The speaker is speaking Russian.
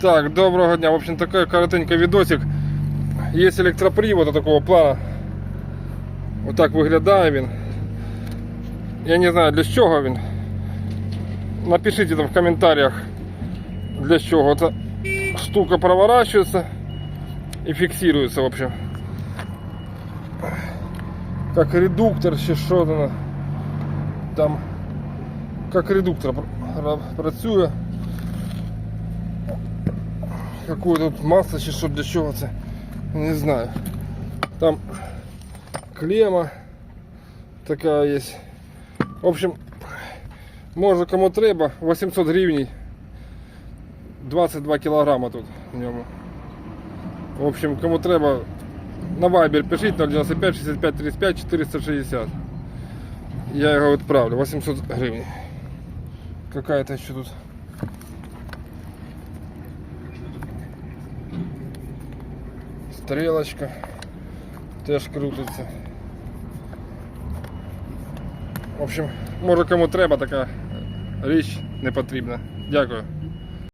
Так, доброго дня. В общем, такой коротенький видосик. Есть электропривод такого плана. Вот так виглядає він. Я не знаю для чого він. Напишите там в комментариях для чего. Эта штука проворачивается и фиксируется, в общем. Как редуктор, ще що там. Там как редуктор пр- ра- працює. Какое тут масло чи що для чого це? Не знаю. Там клемма такая есть. В общем, може кому треба, 800 гривень. 22 кілограма тут в ньому. В общем, кому треба, на Viber пишіть 095 65 35 460. Я його відправлю. 800 гривень. Какая-то еще тут. Стрелочка. Теж крутиться. В общем, може кому треба така річ не потрібна. Дякую.